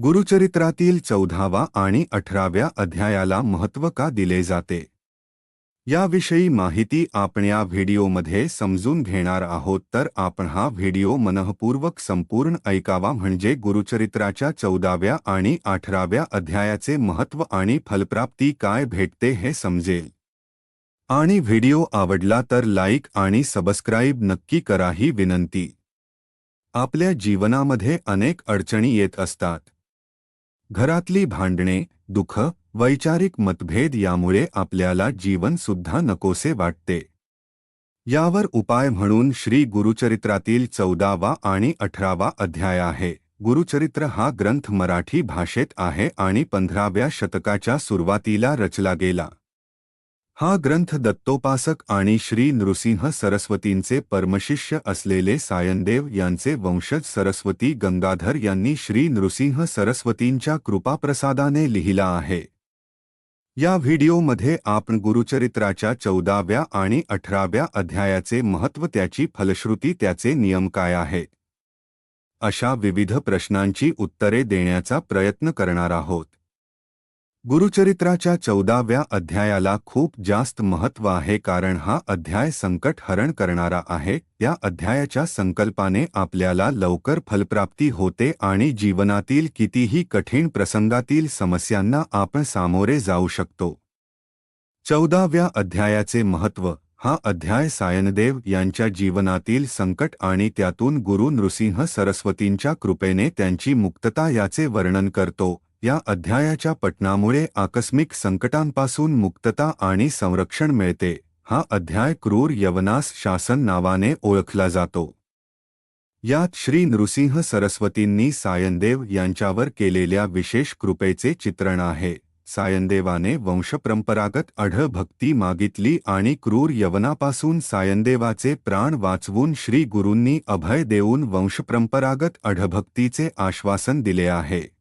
गुरुचरित्रातील चौदावा आणि अठराव्या अध्यायाला महत्त्व का दिले जाते? याविषयी माहिती आपण या व्हिडिओमध्ये समजून घेणार आहोत तर आपण हा व्हिडिओ मनःपूर्वक संपूर्ण ऐकावा म्हणजे गुरुचरित्राच्या चौदाव्या आणि अठराव्या अध्यायाचे महत्त्व आणि फलप्राप्ती काय भेटते हे समजेल. आणि व्हिडिओ आवडला तर लाईक आणि सबस्क्राईब नक्की करा ही विनंती. आपल्या जीवनामध्ये अनेक अडचणी येत असतात. घरातली भांडणे दुःख वैचारिक मतभेद यामुळे आपल्याला जीवन सुद्धा नकोसे वाटते. यावर उपाय म्हणून श्री गुरुचरित्रातील चौदावा आणि अठरावा अध्याय आहे. गुरुचरित्र हा ग्रंथ मराठी भाषेत आहे आणि पंधराव्या शतकाच्या सुरुवातीला रचला गेला. हा ग्रंथ दत्तोपासक आणि श्री नृसिंह सरस्वतींचे परमशिष्य असलेले सायनदेव यांचे वंशज सरस्वती गंगाधर यांनी श्री नृसिंह सरस्वतींच्या कृपाप्रसादाने लिहिला आहे. या व्हिडिओमध्ये आपण गुरुचरित्राच्या चौदाव्या आणि अठराव्या अध्यायाचे महत्त्व त्याची फलश्रुती त्याचे नियम काय आहे? अशा विविध प्रश्नांची उत्तरे देण्याचा प्रयत्न करणार आहोत. गुरुचरित्राच्या चौदाव्या अध्यायाला खूप जास्त महत्त्व आहे कारण हा अध्याय संकट हरण करणारा आहे. या अध्यायाच्या संकल्पाने आपल्याला लवकर फलप्राप्ती होते आणि जीवनातील कितीही कठीण प्रसंगातील समस्यांना आपण सामोरे जाऊ शकतो. चौदाव्या अध्यायाचे महत्त्व हा अध्याय सायनदेव यांच्या जीवनातील संकट आणि त्यातून गुरु नृसिंह सरस्वतींच्या कृपेने त्यांची मुक्तता याचे वर्णन करतो. या अध्यायाच्या पठणामुळे आकस्मिक संकटांपासून मुक्तता आणि संरक्षण मिळते हा अध्याय क्रूर यवनास शासन नावाने ओळखला जातो. यात श्री नृसिंह सरस्वतींनी सायनदेव यांच्यावर केलेल्या विशेष कृपेचे चित्रण आहे. सायनदेवाने वंशपरंपरागत अढभक्ती मागितली आणि क्रूर यवनापासून सायनदेवाचे प्राण वाचवून श्री गुरूंनी अभय देऊन वंशपरंपरागत अढभक्तीचे आश्वासन दिले आहे.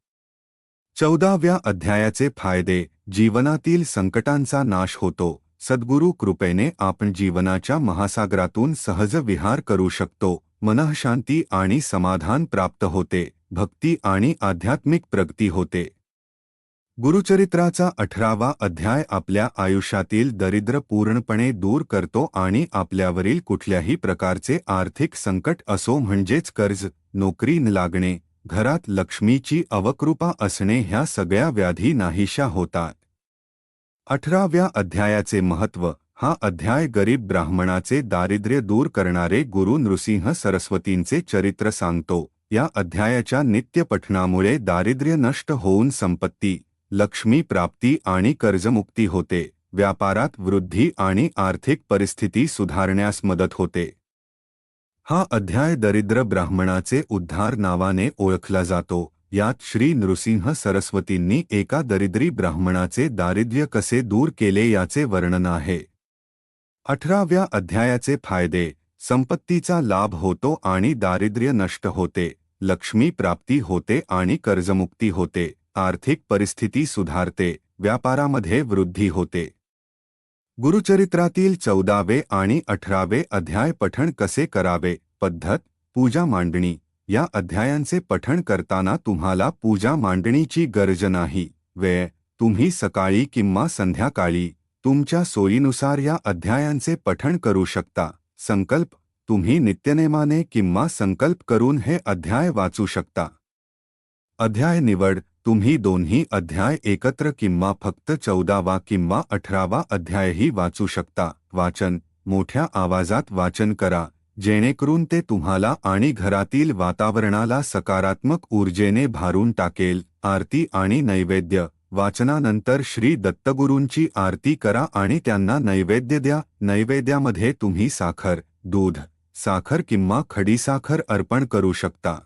चौदाव्या अध्यायाचे फायदे जीवनातील संकटांचा नाश होतो. सद्गुरू कृपेने आपण जीवनाच्या महासागरातून सहज विहार करू शकतो. मनःशांती आणि समाधान प्राप्त होते भक्ती आणि आध्यात्मिक प्रगती होते. गुरुचरित्राचा अठरावा अध्याय आपल्या आयुष्यातील दरिद्र पूर्णपणे दूर करतो आणि आपल्यावरील कुठल्याही प्रकारचे आर्थिक संकट असो म्हणजेच कर्ज नोकरी न लागणे घरात लक्ष्मीची अवकृपा असणे ह्या सगळ्या व्याधी नाहीशा होतात. अठराव्या अध्यायाचे महत्त्व हा अध्याय गरीब ब्राह्मणाचे दारिद्र्य दूर करणारे गुरु नृसिंह सरस्वतींचे चरित्र सांगतो. या अध्यायाच्या नित्यपठणामुळे दारिद्र्य नष्ट होऊन संपत्ती लक्ष्मी प्राप्ती आणि कर्जमुक्ती होते. व्यापारात वृद्धी आणि आर्थिक परिस्थिती सुधारण्यास मदत होते. हा अध्याय दरिद्र ब्राह्मणाचे उद्धार नावाने ओळखला जातो. यात श्री नृसिंह सरस्वतींनी एका दरिद्री ब्राह्मणाचे दारिद्र्य कसे दूर केले याचे वर्णन आहे. अठराव्या अध्यायाचे फायदे संपत्तीचा लाभ होतो आणि दारिद्र्य नष्ट होते लक्ष्मी प्राप्ती होते आणि कर्जमुक्ती होते आर्थिक परिस्थिती सुधारते व्यापारामध्ये वृद्धी होते. गुरुचरित्रातील चौदावे आणि अठरावे अध्याय पठण कसे करावे? पद्धत पूजा मांडणी. या अध्यायांचे पठण करताना तुम्हाला पूजा मांडणीची गरज नाही. वेळ तुम्ही सकाळी किंवा संध्याकाळी तुमच्या सोयीनुसार या अध्यायांचे पठण करू शकता. संकल्प तुम्ही नित्यनेमाने किंवा संकल्प करून हे अध्याय वाचू शकता. अध्याय निवड तुम्ही दोन्ही अध्याय एकत्र किंवा फक्त चौदावा किंवा अठरावा अध्यायही वाचू शकता. वाचन मोठ्या आवाजात वाचन करा जेणेकरून ते तुम्हाला आणि घरातील वातावरणाला सकारात्मक ऊर्जेने भारून टाकेल. आरती आणि नैवेद्य वाचनानंतर श्री दत्तगुरूंची आरती करा आणि त्यांना नैवेद्य द्या. नैवेद्यामध्ये तुम्ही साखर दूध साखर किंवा खडीसाखर अर्पण करू शकता.